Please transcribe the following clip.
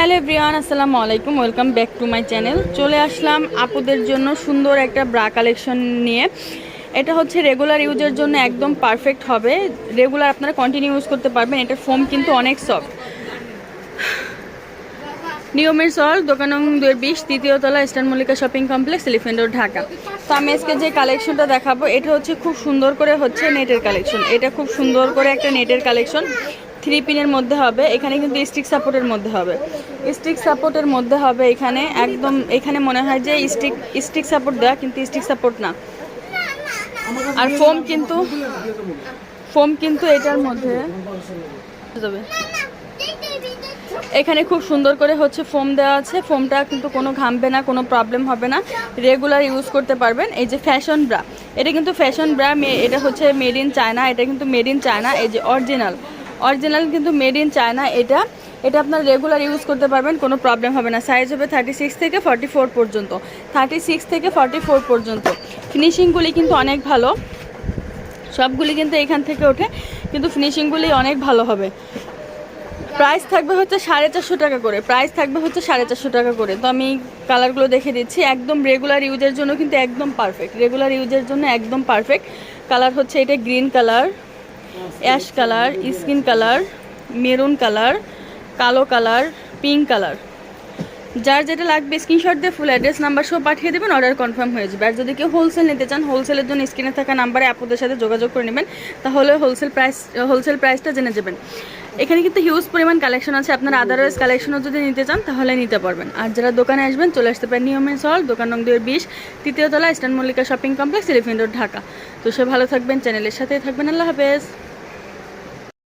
Hello everyone, আসসালামু আলাইকুম, welcome back to my channel. চলে আসলাম আপুদের জন্য সুন্দর একটা ব্রা কালেকশন নিয়ে। এটা হচ্ছে রেগুলার ইউজের জন্য একদম পারফেক্ট হবে। রেগুলার আপনারা কন্টিনিউ ইউজ করতে পারবেন। এটা ফোম কিন্তু অনেক সফট নিয়মের সল দোকান দুয়ের বিশ তৃতীয় তলা, eastern Mallika shopping complex, elephant road, Dhaka. তো আমি আজকে যে কালেকশনটা দেখাবো, এটা হচ্ছে খুব সুন্দর করে হচ্ছে নেটের কালেকশন। এটা খুব সুন্দর করে একটা নেটের কালেকশন। থ্রি পিনের মধ্যে হবে, এখানে কিন্তু স্টিক সাপোর্টের মধ্যে হবে। স্টিক সাপোর্টের মধ্যে হবে এখানে একদম, এখানে মনে হয় যে স্টিক স্টিক সাপোর্ট দেওয়া কিন্তু স্টিক সাপোর্ট না। আর ফোম কিন্তু ফোম কিন্তু এটার মধ্যে এখানে খুব সুন্দর করে হচ্ছে ফোম দেওয়া আছে, ফোমটা কিন্তু কোনো ঘামবে না, কোনো প্রবলেম হবে না। রেগুলার ইউজ করতে পারবেন, এই যে ফ্যাশন ব্রা। এটা কিন্তু ফ্যাশন ব্রা এটা হচ্ছে মেড ইন চায়না, এটা কিন্তু মেড ইন চায়না, এই যে অরিজিনাল। অরিজিনাল কিন্তু মেড ইন চায়না এটা। এটা আপনার রেগুলার ইউজ করতে পারবেন, কোনো প্রবলেম হবে না। সাইজ হবে থার্টি সিক্স থেকে ফর্টি ফোর পর্যন্ত। থার্টি সিক্স থেকে ফর্টি ফোর পর্যন্ত ফিনিশিংগুলি কিন্তু অনেক ভালো। সবগুলি কিন্তু এখান থেকে ওঠে। কিন্তু ফিনিশিংগুলি অনেক ভালো হবে। প্রাইস থাকবে হচ্ছে সাড়ে চারশো টাকা করে। প্রাইস থাকবে হচ্ছে সাড়ে চারশো টাকা করে। তো আমি কালারগুলো দেখে দিচ্ছি। একদম রেগুলার ইউজের জন্য কিন্তু একদম পারফেক্ট রেগুলার ইউজের জন্য একদম পারফেক্ট কালার হচ্ছে এটা green colour ash colour, skin colour, maroon colour, কালো কালার, পিঙ্ক কালার। যার যেটা লাগবে, স্ক্রিনশট দিয়ে ফুল অ্যাড্রেস নাম্বার সব পাঠিয়ে দেবেন অর্ডার কনফার্ম হয়ে যাবে। আর যদি কেউ হোলসেল নিতে চান হোলসেলের জন্য স্ক্রিনে থাকা নাম্বারে আপনাদের সাথে যোগাযোগ করে নেবেন, তাহলে হোলসেল প্রাইস হোলসেল প্রাইসটা জেনে যাবেন। এখানে কিন্তু হিউজ পরিমাণ কালেকশন আছে। আপনারা আদারওয়াইজ কালেকশনও যদি নিতে চান তাহলে নিতে পারবেন। আর যারা দোকানে আসবেন চলে আসতে পারেন নিয়মের সল দোকান নং দুয়ের বিশ তৃতীয় তলা eastern Mallika shopping complex elephant road Dhaka. তো সে ভালো থাকবেন চ্যানেলের সাথে থাকবেন। আল্লাহ হাফেজ।